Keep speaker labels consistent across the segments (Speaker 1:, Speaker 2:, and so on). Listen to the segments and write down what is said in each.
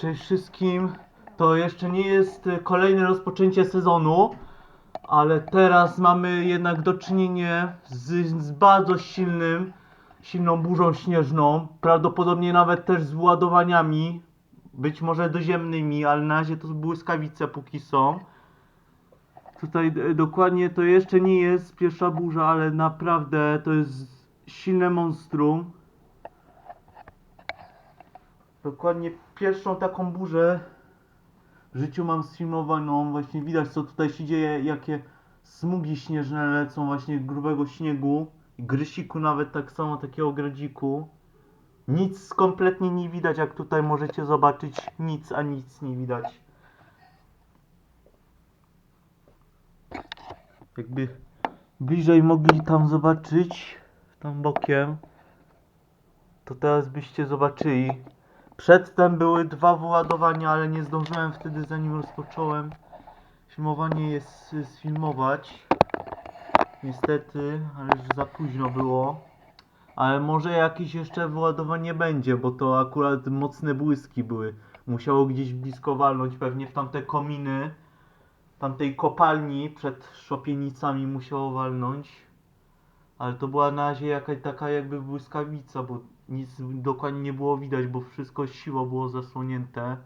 Speaker 1: Cześć wszystkim. To jeszcze nie jest y, kolejne rozpoczęcie sezonu, ale teraz mamy jednak do czynienia z, z bardzo silnym, silną burzą śnieżną. Prawdopodobnie nawet też z wyładowaniami, być może doziemnymi, ale na razie to błyskawice póki są. Tutaj dokładnie to jeszcze nie jest pierwsza burza, ale naprawdę to jest silne monstrum. Dokładnie pierwszą taką burzę w życiu mam sfilmowaną. Właśnie widać co tutaj się dzieje, jakie smugi śnieżne lecą właśnie grubego śniegu. Grysiku nawet tak samo, takiego gradziku. Nic kompletnie nie widać, jak tutaj możecie zobaczyć. Nic, a nic nie widać. Jakby bliżej mogli tam zobaczyć, tam bokiem, to teraz byście zobaczyli. Przedtem były dwa wyładowania, ale nie zdążyłem wtedy zanim rozpocząłem filmowanie je s- sfilmować. Niestety, ale już za późno było. Ale może jakieś jeszcze wyładowanie będzie, bo to akurat mocne błyski były. Musiało gdzieś blisko walnąć, pewnie w tamte kominy tamtej kopalni przed szopienicami musiało walnąć. Ale to była na razie jakaś taka jakby błyskawica, bo nic dokładnie nie było widać, bo wszystko siło było zasłonięte.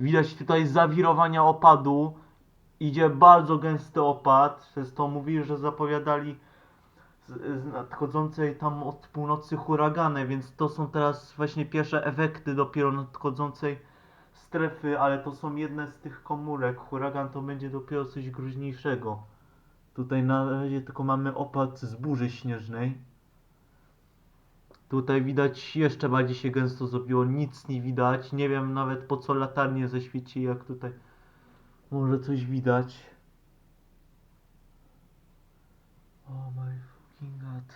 Speaker 1: Widać tutaj zawirowania opadu. Idzie bardzo gęsty opad, przez to mówili, że zapowiadali z, z nadchodzącej tam od północy huragany, więc to są teraz właśnie pierwsze efekty dopiero nadchodzącej strefy, ale to są jedne z tych komórek. Huragan to będzie dopiero coś groźniejszego. Tutaj na razie tylko mamy opad z burzy śnieżnej. Tutaj widać jeszcze bardziej się gęsto zrobiło, nic nie widać. Nie wiem nawet po co latarnie zaświeci, jak tutaj może coś widać. Oh my fucking god.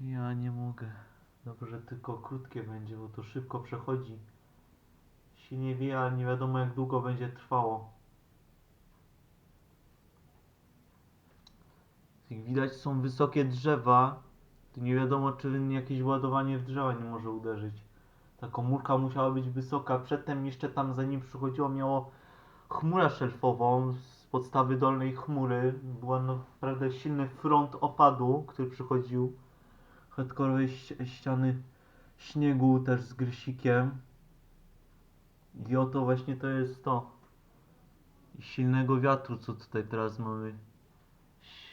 Speaker 1: Ja nie mogę. Dobrze, tylko krótkie będzie, bo to szybko przechodzi. Silnie wieje, ale nie wiadomo jak długo będzie trwało. Jak widać są wysokie drzewa. To nie wiadomo czy jakieś ładowanie w drzewa nie może uderzyć. Ta komórka musiała być wysoka. Przedtem jeszcze tam zanim przychodziło miało chmurę szelfową z podstawy dolnej chmury. Była naprawdę silny front opadu, który przychodził. Hardkorowe ści- ściany śniegu też z grysikiem. I oto właśnie to jest to. I silnego wiatru, co tutaj teraz mamy.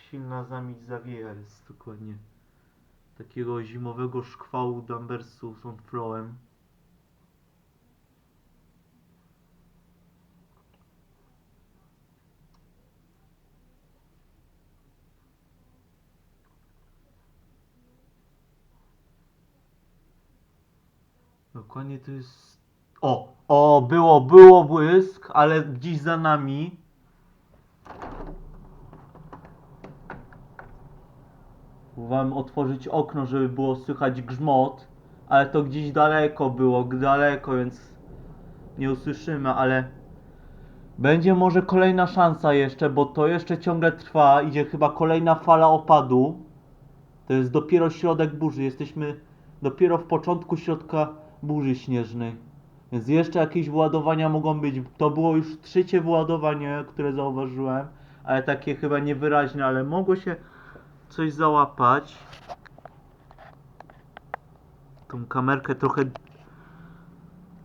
Speaker 1: Silna zamieć zawieja jest dokładnie. Takiego zimowego szkwału Dumbersu z Flowem. Dokładnie to jest. O! O! Było, było błysk, ale gdzieś za nami. Próbowałem otworzyć okno, żeby było słychać grzmot, ale to gdzieś daleko było, daleko, więc nie usłyszymy, ale będzie może kolejna szansa jeszcze, bo to jeszcze ciągle trwa, idzie chyba kolejna fala opadu. To jest dopiero środek burzy, jesteśmy dopiero w początku środka burzy śnieżnej. Więc jeszcze jakieś wyładowania mogą być. To było już trzecie wyładowanie, które zauważyłem, ale takie chyba niewyraźne, ale mogło się coś załapać. Tą kamerkę trochę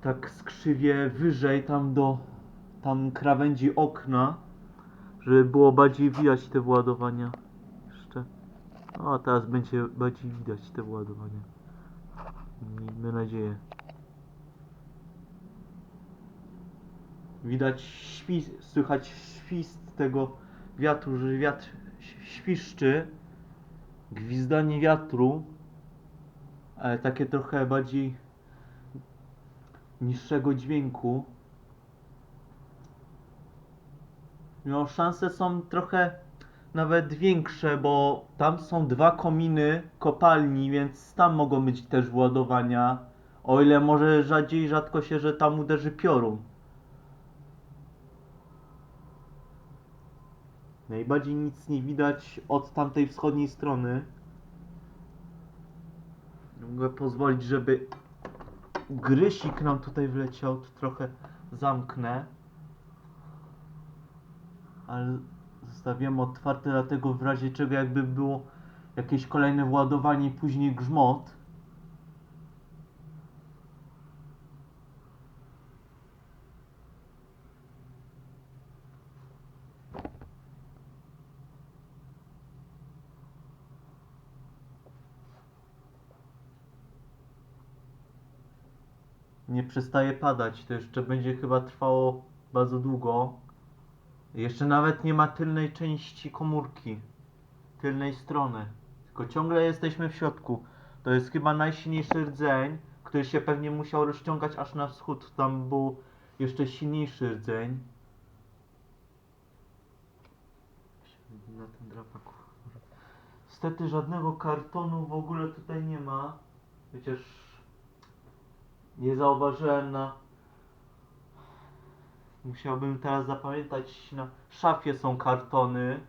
Speaker 1: tak skrzywię wyżej tam do tam krawędzi okna, żeby było bardziej widać te wyładowania. Jeszcze. O, teraz będzie bardziej widać te wyładowania. Miejmy nadzieję. Widać świst, słychać świst tego wiatru, że wiatr świszczy. Gwizdanie wiatru, ale takie trochę bardziej niższego dźwięku. No, szanse są trochę nawet większe, bo tam są dwa kominy kopalni, więc tam mogą być też władowania. O ile może rzadziej, rzadko się, że tam uderzy piorun. Najbardziej nic nie widać od tamtej wschodniej strony. Mogę pozwolić, żeby grysik nam tutaj wleciał, to trochę zamknę. Ale zostawiam otwarte, dlatego w razie czego jakby było jakieś kolejne władowanie później grzmot. Nie przestaje padać, to jeszcze będzie chyba trwało bardzo długo. Jeszcze nawet nie ma tylnej części komórki, tylnej strony. Tylko ciągle jesteśmy w środku. To jest chyba najsilniejszy rdzeń, który się pewnie musiał rozciągać aż na wschód. Tam był jeszcze silniejszy rdzeń. Na ten drapaku. Niestety żadnego kartonu w ogóle tutaj nie ma. Chociaż nie zauważyłem na. Musiałbym teraz zapamiętać, na szafie są kartony.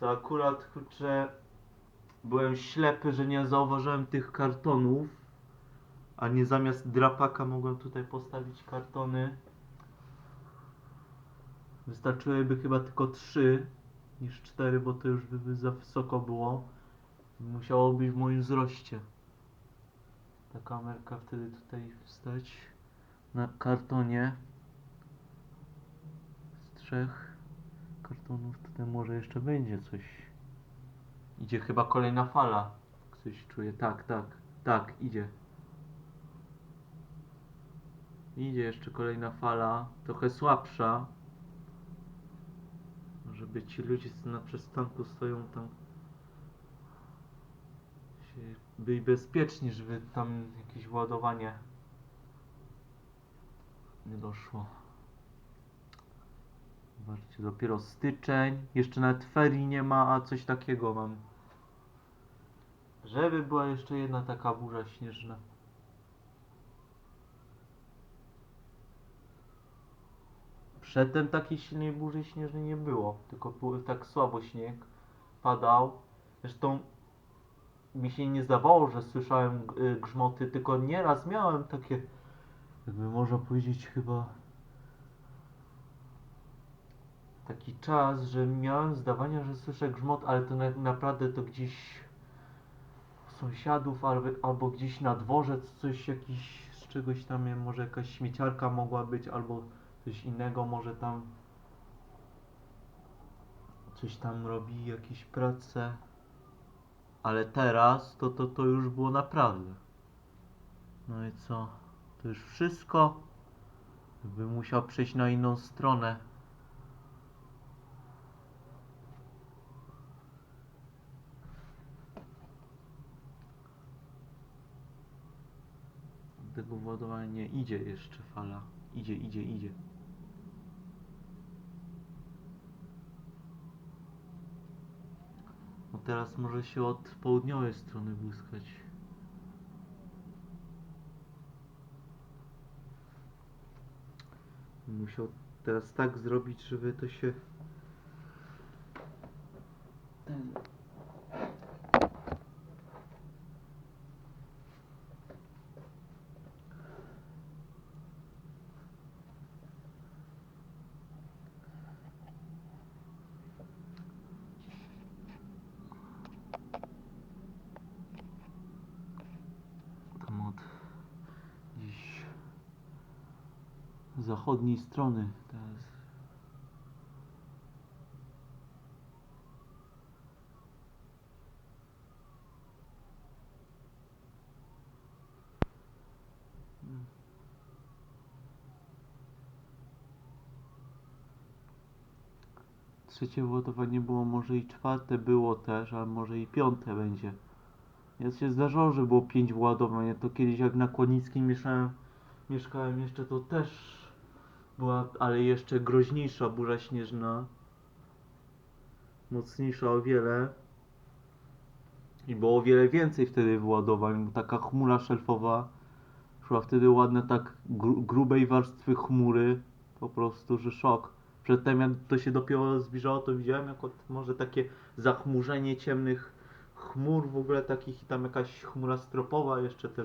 Speaker 1: To akurat kurczę byłem ślepy, że nie zauważyłem tych kartonów. A nie zamiast drapaka mogłem tutaj postawić kartony. Wystarczyłyby chyba tylko trzy niż cztery, bo to już by, by za wysoko było. Musiało być w moim wzroście. Ta kamerka wtedy tutaj wstać na kartonie. Z trzech kartonów tutaj może jeszcze będzie coś. Idzie chyba kolejna fala. Coś czuję. Tak, tak, tak, idzie. Idzie jeszcze kolejna fala, trochę słabsza. Żeby ci ludzie, na przystanku stoją tam, byli bezpieczni, żeby tam jakieś ładowanie nie doszło. Zobaczcie, dopiero styczeń, jeszcze nawet ferii nie ma, a coś takiego mam. Żeby była jeszcze jedna taka burza śnieżna. Przedtem takiej silnej burzy śnieżnej nie było, tylko był tak słabo śnieg padał. Zresztą mi się nie zdawało, że słyszałem y, grzmoty, tylko nieraz miałem takie, jakby można powiedzieć chyba taki czas, że miałem zdawania, że słyszę grzmot, ale to na, naprawdę to gdzieś u sąsiadów albo, albo gdzieś na dworzec coś jakiś z czegoś tam, może jakaś śmieciarka mogła być albo coś innego, może tam coś tam robi, jakieś prace. Ale teraz to, to, to już było naprawdę. No i co? To już wszystko. Bym musiał przejść na inną stronę. Tego władowania nie idzie jeszcze fala. Idzie, idzie, idzie. Teraz może się od południowej strony błyskać. Musiał teraz tak zrobić, żeby to się. Ten. Tam od gdzieś zachodniej strony teraz. Trzecie ładowanie było, może i czwarte było też, a może i piąte będzie. Ja się zdarzało, że było pięć władowań. To kiedyś jak na Kłonickim mieszałem, mieszkałem jeszcze, to też była, ale jeszcze groźniejsza burza śnieżna. Mocniejsza o wiele. I było o wiele więcej wtedy władowań, bo taka chmura szelfowa szła wtedy ładne tak gru, grubej warstwy chmury. Po prostu, że szok. Przedtem jak to się dopiero zbliżało, to widziałem jako może takie zachmurzenie ciemnych chmur w ogóle takich i tam jakaś chmura stropowa jeszcze też